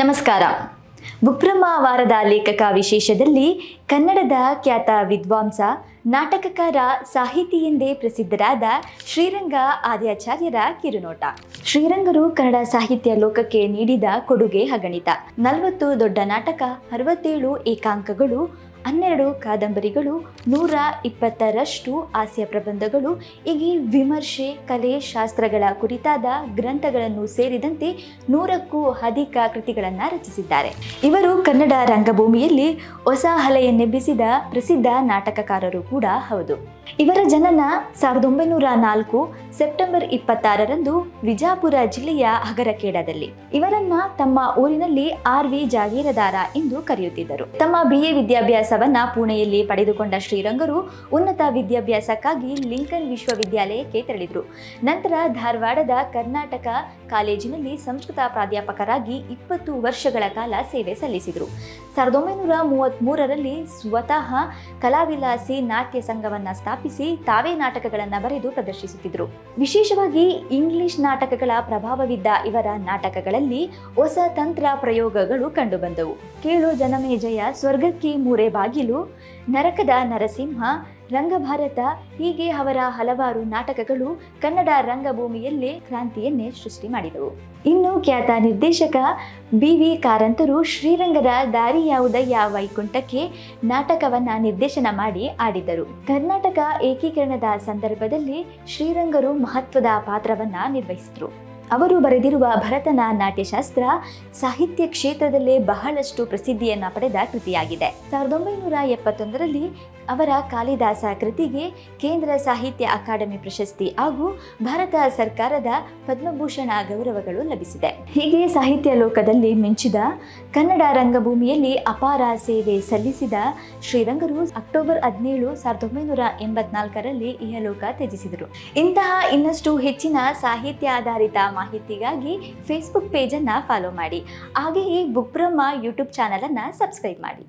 ನಮಸ್ಕಾರ. ಬುಕ್ರಮ್ಮ ವಾರದ ಲೇಖಕ ವಿಶೇಷದಲ್ಲಿ ಕನ್ನಡದ ಖ್ಯಾತ ವಿದ್ವಾಂಸ, ನಾಟಕಕಾರ, ಸಾಹಿತಿ ಎಂದೇ ಪ್ರಸಿದ್ಧರಾದ ಶ್ರೀರಂಗ ಆದ್ಯಾಚಾರ್ಯರ ಕಿರುನೋಟ. ಶ್ರೀರಂಗರು ಕನ್ನಡ ಸಾಹಿತ್ಯ ಲೋಕಕ್ಕೆ ನೀಡಿದ ಕೊಡುಗೆ ಅಗಣಿತ ನಲವತ್ತು ದೊಡ್ಡ ನಾಟಕ, ಅರವತ್ತೇಳು ಏಕಾಂಕಗಳು ಹನ್ನೆರಡು ಕಾದಂಬರಿಗಳು, ನೂರ ಇಪ್ಪತ್ತರಷ್ಟು ಹಾಸ್ಯ ಪ್ರಬಂಧಗಳು, ಹೀಗೆ ವಿಮರ್ಶೆ, ಕಲೆ, ಶಾಸ್ತ್ರಗಳ ಕುರಿತಾದ ಗ್ರಂಥಗಳನ್ನು ಸೇರಿದಂತೆ ನೂರಕ್ಕೂ ಅಧಿಕ ಕೃತಿಗಳನ್ನು ರಚಿಸಿದ್ದಾರೆ. ಇವರು ಕನ್ನಡ ರಂಗಭೂಮಿಯಲ್ಲಿ ಹೊಸ ಅಲೆಯನ್ನೆಬ್ಬಿಸಿದ ಪ್ರಸಿದ್ಧ ನಾಟಕಕಾರರು ಕೂಡ ಹೌದು. ಇವರ ಜನನ ಸಾವಿರದ ಒಂಬೈನೂರ ನಾಲ್ಕು ಸೆಪ್ಟೆಂಬರ್ ಇಪ್ಪತ್ತಾರರಂದು ವಿಜಾಪುರ ಜಿಲ್ಲೆಯ ಅಗರಕೇಡದಲ್ಲಿ ಇವರನ್ನ ತಮ್ಮ ಊರಿನಲ್ಲಿ ಆರ್ ವಿ ಜಾಗೀರದಾರ ಎಂದು ಕರೆಯುತ್ತಿದ್ದರು. ತಮ್ಮ ಬಿ ಎ ವಿದ್ಯಾಭ್ಯಾಸವನ್ನ ಪುಣೆಯಲ್ಲಿ ಪಡೆದುಕೊಂಡ ಶ್ರೀರಂಗರು ಉನ್ನತ ವಿದ್ಯಾಭ್ಯಾಸಕ್ಕಾಗಿ ಲಿಂಕನ್ ವಿಶ್ವವಿದ್ಯಾಲಯಕ್ಕೆ ತೆರಳಿದರು. ನಂತರ ಧಾರವಾಡದ ಕರ್ನಾಟಕ ಕಾಲೇಜಿನಲ್ಲಿ ಸಂಸ್ಕೃತ ಪ್ರಾಧ್ಯಾಪಕರಾಗಿ ಇಪ್ಪತ್ತು ವರ್ಷಗಳ ಕಾಲ ಸೇವೆ ಸಲ್ಲಿಸಿದರು. ಸಾವಿರದ ಒಂಬೈನೂರ ಮೂವತ್ತ್ಮೂರರಲ್ಲಿ ಸ್ವತಃ ಕಲಾವಿಲಾಸಿ ನಾಟ್ಯ ಸಂಘವನ್ನು ಸ್ಥಾಪಿಸಿ ತಾವೇ ನಾಟಕಗಳನ್ನು ಬರೆದು ಪ್ರದರ್ಶಿಸುತ್ತಿದ್ದರು ವಿಶೇಷವಾಗಿ ಇಂಗ್ಲಿಷ್ ನಾಟಕಗಳ ಪ್ರಭಾವವಿದ್ದ ಇವರ ನಾಟಕಗಳಲ್ಲಿ ಹೊಸ ತಂತ್ರ ಪ್ರಯೋಗಗಳು ಕಂಡುಬಂದವು. ಕೇಳು ಜನಮೇಜಯ, ಸ್ವರ್ಗಕ್ಕೆ ಮೂರೇ ಬಾಗಿಲು, ನರಕದ ನರಸಿಂಹ, ರಂಗಭಾರತ, ಹೀಗೆ ಅವರ ಹಲವಾರು ನಾಟಕಗಳು ಕನ್ನಡ ರಂಗಭೂಮಿಯಲ್ಲೇ ಕ್ರಾಂತಿಯನ್ನೇ ಸೃಷ್ಟಿ ಮಾಡಿದವು. ಇನ್ನು ಖ್ಯಾತ ನಿರ್ದೇಶಕ ಬಿ ವಿ ಕಾರಂತರು ಶ್ರೀರಂಗದ ದಾರಿ ಯಾವುದಯ್ಯ ವೈಕುಂಠಕ್ಕೆ ನಾಟಕವನ್ನ ನಿರ್ದೇಶನ ಮಾಡಿ ಆಡಿದರು ಕರ್ನಾಟಕ ಏಕೀಕರಣದ ಸಂದರ್ಭದಲ್ಲಿ ಶ್ರೀರಂಗರು ಮಹತ್ವದ ಪಾತ್ರವನ್ನ ನಿರ್ವಹಿಸಿದರು. ಅವರು ಬರೆದಿರುವ ಭರತನ ನಾಟ್ಯಶಾಸ್ತ್ರ ಸಾಹಿತ್ಯ ಕ್ಷೇತ್ರದಲ್ಲೇ ಬಹಳಷ್ಟು ಪ್ರಸಿದ್ಧಿಯನ್ನ ಪಡೆದ ಕೃತಿಯಾಗಿದೆ. ಸಾವಿರದ ಒಂಬೈನೂರ ಎಪ್ಪತ್ತೊಂದರಲ್ಲಿ ಅವರ ಕಾಳಿದಾಸ ಕೃತಿಗೆ ಕೇಂದ್ರ ಸಾಹಿತ್ಯ ಅಕಾಡೆಮಿ ಪ್ರಶಸ್ತಿ ಹಾಗೂ ಭಾರತ ಸರ್ಕಾರದ ಪದ್ಮಭೂಷಣ ಗೌರವಗಳು ಲಭಿಸಿದೆ. ಹೀಗೆ ಸಾಹಿತ್ಯ ಲೋಕದಲ್ಲಿ ಮಿಂಚಿದ ಕನ್ನಡ ರಂಗಭೂಮಿಯಲ್ಲಿ ಅಪಾರ ಸೇವೆ ಸಲ್ಲಿಸಿದ ಶ್ರೀರಂಗರು ಅಕ್ಟೋಬರ್ ಹದಿನೇಳು ಸಾವಿರದ ಒಂಬೈನೂರ ಎಂಬತ್ನಾಲ್ಕರಲ್ಲಿ ಇಹಲೋಕ ತ್ಯಜಿಸಿದರು. ಇಂತಹ ಇನ್ನಷ್ಟು ಹೆಚ್ಚಿನ ಸಾಹಿತ್ಯ ಆಧಾರಿತ ಮಾಹಿತಿಗಾಗಿ ಫೇಸ್ಬುಕ್ ಪೇಜನ್ನು ಫಾಲೋ ಮಾಡಿ. ಹಾಗೆಯೇ ಬುಕ್ ಬ್ರಹ್ಮ ಯೂಟ್ಯೂಬ್ ಚಾನಲನ್ನು ಸಬ್ಸ್ಕ್ರೈಬ್ ಮಾಡಿ.